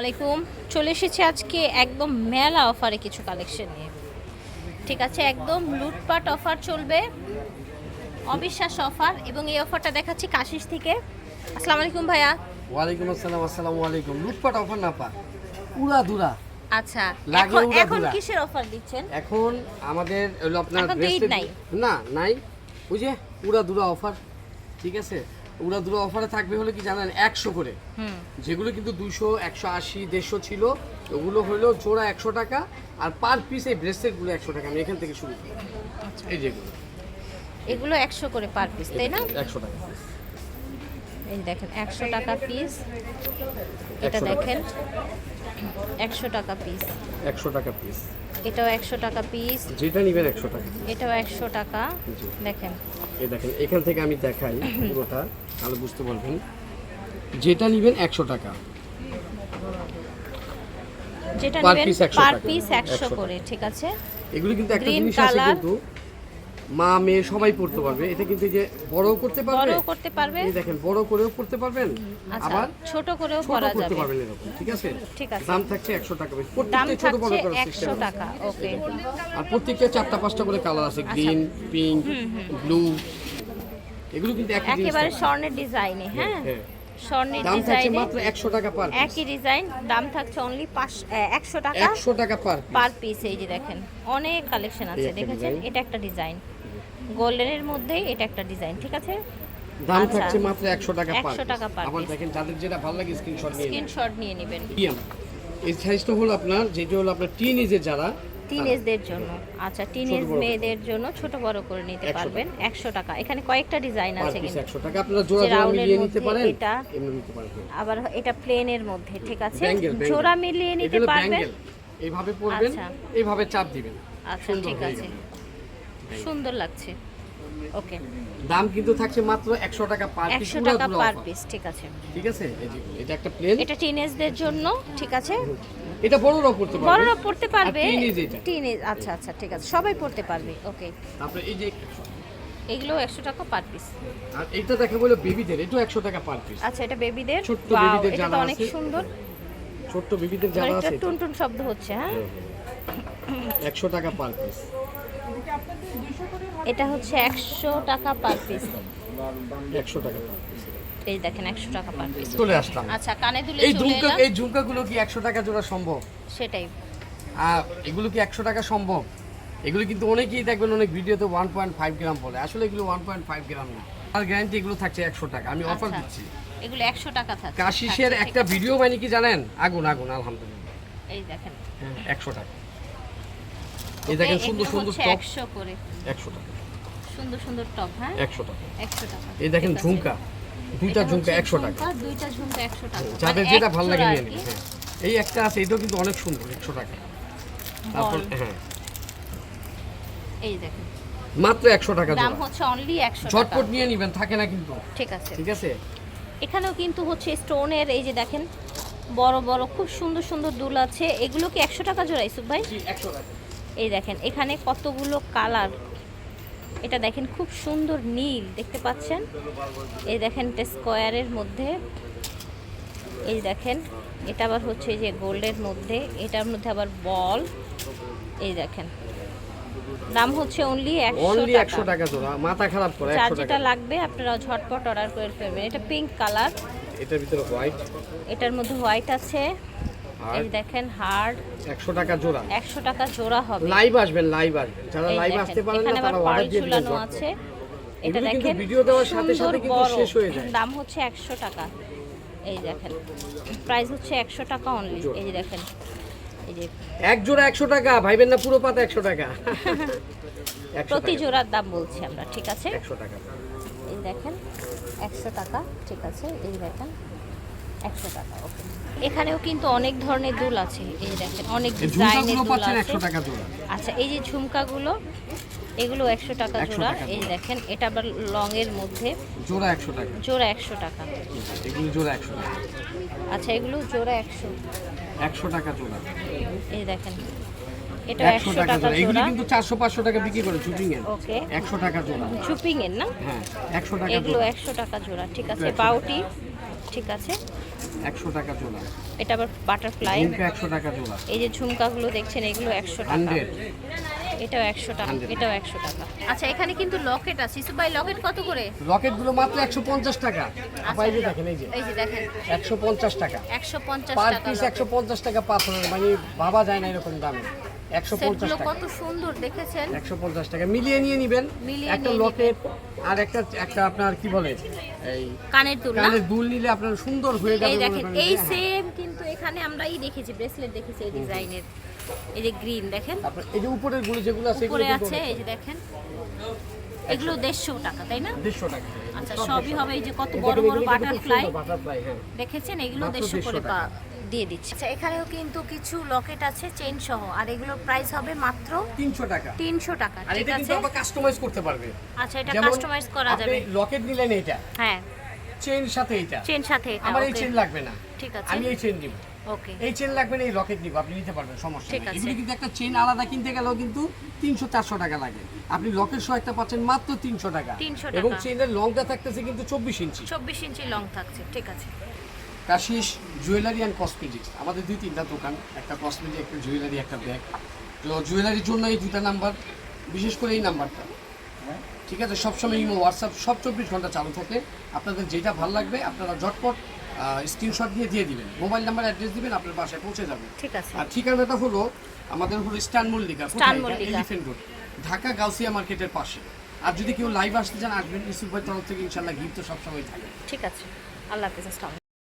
আলাইকুম। চলে এসেছি আজকে একদম মেলা অফারে কিছু কালেকশন নিয়ে। ঠিক আছে একদম লুটপাট অফার চলবে। অবিশ্বাস অফার এবং এই অফারটা দেখাচ্ছি কাশিস থেকে। আসসালামু আলাইকুম ভাইয়া। ওয়ালাইকুম আসসালাম আসসালামু আলাইকুম। লুটপাট অফার না পা উড়া দুরা আচ্ছা এখন এখন কিসের অফার দিচ্ছেন? এখন আমাদের হলো আপনার। না নাই। যে উড়া দুরা অফার ঠিক আছে? উড়া দুটো অফারে থাকবে হলে কি জানেন একশো করে। যেগুলো কিন্তু দুশো একশো আশি দেড়শো ছিল ওগুলো হলো জোড়া একশো টাকা আর পার পিস এই ব্রেসলেটগুলো একশো টাকা আমি এখান থেকে শুরু করি। আচ্ছা। এই যেগুলো এগুলো। একশো করে পার পিস তাই না? একশো টাকা এই দেখেন একশো টাকা পিস এটা দেখেন একশো টাকা পিস একশো টাকা পিস এটাও একশো টাকা পিস যেটা নেবেন একশো টাকা। এটাও একশো টাকা। দেখেন। এই দেখেন এখান থেকে আমি দেখাই পুরোটা তাহলে বুঝতে পারবেন। যেটা নেবেন একশো টাকা। যেটা নেবেন পার পিস একশো 100 করে ঠিক আছে? এগুলো কিন্তু একটা জিনিস আছে কিন্তু মা মেয়ে সবাই পড়তে পারবে। এটা কিন্তু যে বড় করতে পারবে বড়ও করতে পারবে। এই দেখেন বড় করেও পড়তে পারবেন। আচ্ছা আবার ছোট করেও করা করতে পারবেন এরকম ঠিক আছে? ঠিক আছে। দাম থাকছে একশো টাকা বেশি। দাম বড় থাকছে করার একশো সিস্টেম টাকা ওকে আর প্রত্যেকটা চারটা পাঁচটা করে কালার আছে। গ্রিন পিঙ্ক ব্লু এগুলো কিন্তু একেবারে স্বর্ণের ডিজাইনে হ্যাঁ হ্যাঁ। স্বর্ণের দাম থাকছে মাত্র টাকা পার একই ডিজাইন দাম থাকছে অনলি পাঁচ একশো টাকা একশো টাকা পার পার পিস এই যে দেখেন। অনেক কালেকশন আছে দেখেছেন? এটা একটা ডিজাইন গোল্ডেনের মধ্যেই এটা একটা ডিজাইন ঠিক আছে? দাম আচ্ছা। থাকছে মাত্র একশো টাকা পার 100 টাকা per আবার দেখেন যাদের যেটা ভালো লাগে স্ক্রিনশট নিয়ে। স্ক্রিনশট নিয়ে নেবেন। এই সাইজটা হলো আপনার যেটা হলো আপনার টিন এজের যারা টিনেজদের জন্য। আচ্ছা টিনেজ মেয়েদের জন্য ছোট বড় করে নিতে পারবেন। একশো টাকা। এখানে কয়েকটা ডিজাইন আছে কিন্তু। একশো টাকা। আপনারা জোড়া জোড়া মিলিয়ে নিতে মধ্যে পারেন। এটা। এমনি নিতে পারবেন আবার এটা প্লেনের মধ্যে ঠিক আছে? জোড়া মিলিয়ে নিতে পারবেন। এইভাবে পরবেন আচ্ছা। এইভাবে চাপ দিবেন। আচ্ছা ঠিক আছে। সুন্দর লাগছে। ওকে। দাম কিন্তু থাকছে মাত্র একশো টাকা পার পিস একশো টাকা পার পিস ঠিক আছে। ঠিক আছে? এটা একটা প্লেন এটা টিনেজদের জন্য ঠিক আছে? এটা বড়রাও পড়তে পারবে। বড়রা পড়তে পারবে। টিনেজ আচ্ছা আচ্ছা ঠিক আছে। সবাই পড়তে পারবে ওকে। তারপরে এই যে এগুলো একশো টাকা পার পিস আর এটা দেখা বলে বেবিদের এটাও একশো টাকা পার পিস আচ্ছা এটা বেবিদের ছোট্ট Wow, babyদের এটা অনেক সুন্দর। ছোট্ট বেবিদের একটা আছে টুনটুন শব্দ হচ্ছে হ্যাঁ? একশো টাকা পার পিস এটা হচ্ছে একশো টাকা পার পিস একশো টাকা। এই দেখেন একশো টাকা পার পিস চলে আসলাম। আচ্ছা কানে দুলে এই ঝুমকা এই ঝুমকাগুলো কি একশো টাকা জোড়া সম্ভব? সেটাই। আর এগুলো কি একশো টাকা সম্ভব? এগুলো কিন্তু অনেকেই দেখবেন অনেক ভিডিওতে ওয়ান পয়েন্ট ফাইভ গ্রাম বলে। আসলে এগুলো ওয়ান পয়েন্ট ফাইভ গ্রাম না। আর গ্যারান্টি এগুলো থাকছে একশো টাকা। আমি অফার আচ্ছা দিচ্ছি। এগুলো একশো টাকা থাকে কাশিসের একটা ভিডিও বানি কি জানেন? আগুন আগুন আলহামদুলিল্লাহ। এই দেখেন। একশো টাকা। এই দেখেন সুন্দর সুন্দর টপ। একশো করে। একশো টাকা। সুন্দর সুন্দর টপ হ্যাঁ? একশো টাকা। একশো টাকা। এই দেখেন ঝুমকা। দুইটা ঝুমকা হচ্ছে একশো টাকা। ঝুমকা, দুইটা ঝুমকা একশো টাকা। যাদের যেটা ভালো লাগে নিয়ে নেবেন। এই একটা আছে এটাও কিন্তু অনেক সুন্দর একশো টাকা। তারপর হ্যাঁ। এই দেখেন। মাত্র একশো টাকা দাম হচ্ছে অনলি একশো টাকা। ঝটপট নিয়ে নেবেন থাকে না কিন্তু। ঠিক আছে। ঠিক আছে? এখানেও কিন্তু হচ্ছে স্টোনের এই যে দেখেন বড় বড় খুব সুন্দর সুন্দর দুল আছে। এগুলো কি একশো টাকা জোড়া ইসুফ ভাই? জি একশো টাকা। এই দেখেন এখানে কতগুলো কালার। এটা দেখেন খুব সুন্দর নীল দেখতে পাচ্ছেন? এই দেখেন এটা স্কোয়ারের মধ্যে। এই দেখেন এটা আবার হচ্ছে যে গোল্ডের মধ্যে এটার মধ্যে আবার বল এই দেখেন দাম হচ্ছে অনলি একশো টাকা। মাথা খারাপ করে যার যেটা লাগবে আপনারা ঝটপট অর্ডার করে ফেলবেন। এটা পিঙ্ক কালার এটার ভিতরে হোয়াইট এটার মধ্যে হোয়াইট আছে। এই দেখেন হার্ড একশো টাকা জোড়া। একশো টাকা জোড়া হবে। লাইভ আসবেন লাইভ আসবেন যারা লাইভ আসতে পারেন না তারা অর্ডার দিয়ে দিবেন আছে। এটা দেখেন ভিডিও দেওয়ার সাথে সাথে কিন্তু শেষ হয়ে যায়। দাম হচ্ছে একশো টাকা। এই দেখেন প্রাইস হচ্ছে একশো টাকা অনলি এই যে দেখেন এই যে এক জোড়া একশো টাকা ভাইবেন না পুরো পাতা একশো টাকা। প্রতি জোড়ার দাম বলছি আমরা ঠিক আছে? একশো টাকা। এই দেখেন একশো টাকা ঠিক আছে? এই দেখেন একশো টাকা ওকে এখানেও কিন্তু অনেক ধরনের দুল আছে এই দেখেন অনেক ডিজাইনের দুল আছে। আচ্ছা এই যে ঝুমকাগুলো এগুলো একশো টাকা জোড়া এই দেখেন এটা আবার লং এর মধ্যে। জোড়া একশো টাকা। জোড়া একশো টাকা। এগুলো জোড়া একশো টাকা। আচ্ছা এগুলো জোড়া একশো। একশো টাকা জোড়া। এই দেখেন এটা একশো একশো টাকা টাকা জোড়া। এগুলো কিন্তু চারশো পাঁচশো টাকা বিক্রি করে এর ওকে। একশো টাকা জোড়া। চুপিং এর না? হ্যাঁ একশো টাকা এগুলো জোড়া। একশো টাকা জোড়া ঠিক আছে 100। বাউটি। ঠিক আছে। একশো টাকা জোড়া। এটা আবার বাটারফ্লাই ঝুমকা একশো টাকা জোড়া। এই যে ঝুমকাগুলো দেখছেন এগুলো একশো টাকা। এটাও একশো টাকা এটাও একশো টাকা। আচ্ছা এখানে কিন্তু লকেট আছে। ইসু ভাই লকেট কত করে? রকেটগুলো মাত্র একশো পঞ্চাশ টাকা। আপা যে দেখেন এই যে। এই যে দেখেন। একশো পঞ্চাশ টাকা। একশো পঞ্চাশ পার পিস একশো পঞ্চাশ টাকা পাথরের মানে ভাবা যায় না এরকম দামে। একশো পঞ্চাশ সেটগুলো টাকা। কত সুন্দর দেখেছেন? একশো পঞ্চাশ টাকা। মিলিয়ে নিয়ে নিবেন। একটা লকেট আর একটা একটা আপনার কি বলে? এই কানের দুল কানের দুল নিলে আপনার সুন্দর হয়ে যাবে এই দেখেন এই। সেম কিন্তু এখানে আমরাই দেখেছি ব্রেসলেট দেখেছি এই ডিজাইনের এই যে গ্রিন দেখেন? তারপর এই যে উপরেরগুলো যেগুলো আছে উপরে আছে এই যে দেখেন। এগুলো দেড়শো টাকা তাই না? টাকা। আচ্ছা সবই হবে এই যে কত বড় বড় বাটারফ্লাই বাটারফ্লাই হ্যাঁ। দেখেছেন? এগুলো দেড়শো 150 করে টাকা। দিয়ে দিচ্ছে। আচ্ছা এখানেও কিন্তু কিছু লকেট আছে চেইন সহ। আর এগুলোর প্রাইস হবে মাত্র তিনশো টাকা। তিনশো টাকা আর এটা কিন্তু আবার কাস্টমাইজ করতে পারবে। আচ্ছা এটা কাস্টমাইজ করা আপনি যাবে। লকেট নিলেন এইটা হ্যাঁ। চেন সাথে এইটা চেন সাথে এটা আমার এই চেন লাগবে না। ঠিক আছে। আমি এই চেন দিব ওকে এই চেন লাগবে না এই রকেট নিব। আপনি নিতে পারবেন সমস্যা ঠিক নেই। আছে। এগুলো কিন্তু একটা চেন আলাদা কিনতে গেলেও কিন্তু তিনশো চারশো টাকা লাগে। আপনি লকেট সহ একটা পাচ্ছেন মাত্র তিনশো টাকা। 300 টাকা। এবং। চেনের লংটা থাকতেছে কিন্তু চব্বিশ ইঞ্চি। চব্বিশ ইঞ্চি লং থাকছে ঠিক আছে। কাশিস জুয়েলারি অ্যান্ড কসমেটিক্স আমাদের দুই তিনটা দোকান একটা কসমেটিক একটা জুয়েলারি একটা ব্যাগ তো জুয়েলারির জন্য এই দুটা নাম্বার বিশেষ করে এই নাম্বারটা ঠিক আছে? সবসময় ইমো হোয়াটসঅ্যাপ সব চব্বিশ ঘণ্টা চালু থাকে। আপনাদের যেটা ভালো লাগবে আপনারা ঝটপট স্ক্রিনশট দিয়ে দিয়ে দিবেন। মোবাইল নাম্বার অ্যাড্রেস দিবেন আপনার বাসায় পৌঁছে যাবে। ঠিক আছে। আর ঠিকানাটা হলো আমাদের হলো স্টান মল্লিকা এলিফেন্ট রোড ঢাকা গাউসিয়া মার্কেটের পাশে। আর যদি কেউ লাইভ আসতে চান আসবেন ইসুফ ভাই তরফ থেকে ইনশাল্লাহ গিফট তো সবসময় থাকে। ঠিক আছে। আল্লাহ হাফিজ আসসালাম